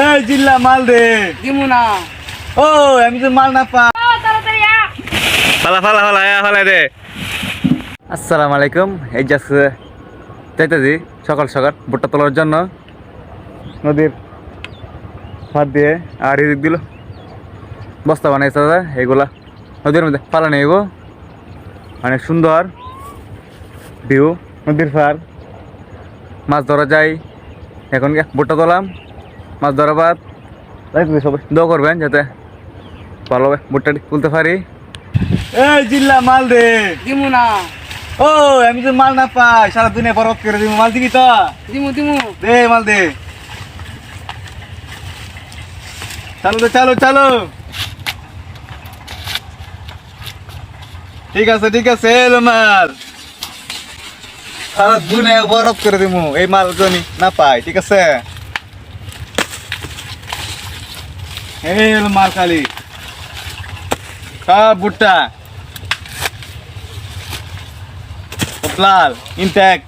এই জিল্লা মাল দে দিমু না। ও আমি তো মাল না পা ফালা ফালা ফালা আয়া ফালা দে। আসসালামু আলাইকুম এই যাচ্ছে চাইতেছি সকাল সকাল ভুট্টা তোলার জন্য। নদীর হাত দিয়ে আর এদিক দিল। বস্তা বানাইছে দাদা এগুলা। নদীর মধ্যে পালা নেই গো অনেক সুন্দর ভিউ নদীর পার মাছ ধরা যায়। এখন গে ভুট্টা তোলাম। মাছ ধরা বাদ। দোয়া করবেন যাতে ভালোভাবে ভুট্টাটি তুলতে পারি। এই জিল্লা মাল দে। দিমু না। ও আমি তো মাল না পাই সারা দুনিয়া বরফ করে দিব মাল দিবি তো? দিমু দিমু। দে মাল দে। চালো দে চালো চালো। ঠিক আছে ঠিক আছে এলো মাল। সারা দুনিয়া বরফ করে দিব এই মাল জনি না পাই ঠিক আছে? এলো মাল খালি। সব ভুট্টা। লাল ইনট্যাক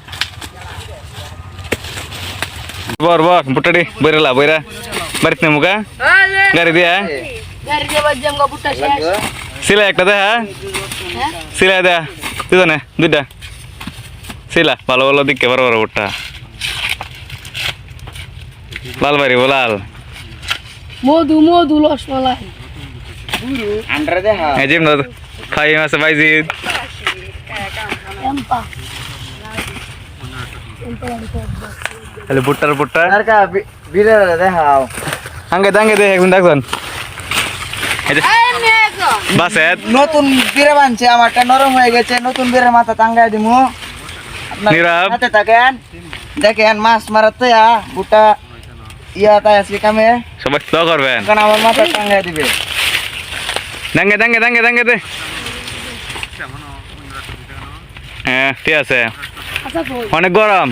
বর বর বুটাডি বইরালা বইরা বাড়িতে নেমু আলে গাড়ি দিয়া। গাড়ি দিয়ে বাজজাম গা বুট্টা শেষ সিলা একটা দে হ্যাঁ। হ্যাঁ দে। দুজনে, দুইটা। সিলা, ভালো ভালো দিকে, বড় বড় বুট্টা লাল বাড়ি লাল। মধু মধু রসমালাই এই জিম দাদা খাই মাসে বাইজি এম্পা খালি বুট্টার বুট্টা আরকা বিরে দেখাও হাঙ্গে দাঙ্গে দে একদিন দেখছেন এই যে এই মেঘো বাসেত নতুন বিরে বানছে আমারটা নরম হয়ে গেছে নতুন বিরে মাথা টাঙ্গাই দিমু আপনার নীরব। হাতে থাকেন দেখেন মাছ মারার তো ইয়া বুটা ইয়া তাই কামে। সবাই দোয়া করবেন। আমার মাথা টাঙ্গাই দিবে। দাঙ্গে দাঙ্গে দাঙ্গে দাঙ্গে দে। হ্যাঁ ঠিক আছে। আচ্ছা অনেক গরম।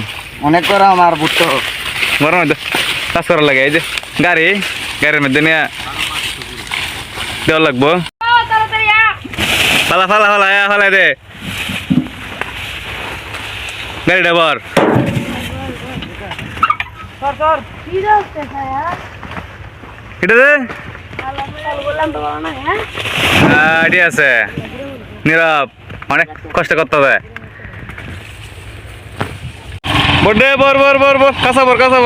অনেক করে আমার বুট্টো গরম কাজ করা লাগে এই যে গাড়ি গাড়ির মধ্যে নিয়ে দেওয়া লাগবো। ফালা ফালা ফালা আয়া ফালা দে। গাড়িটা বর সর সর কি যাচ্ছে হ্যাঁ দে আছে। নীরব অনেক কষ্ট করতে হবে। বর বর কাঁচা কাঁচা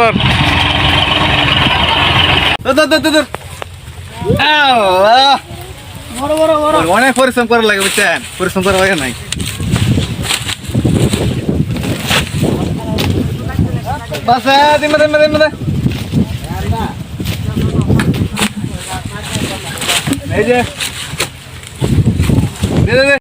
অনেক পরিশ্রম করা লাগে বুঝছেন? পরিশ্রম করা লাগে নাই। দিমে দিমে দে। এই যে। দে দে দে।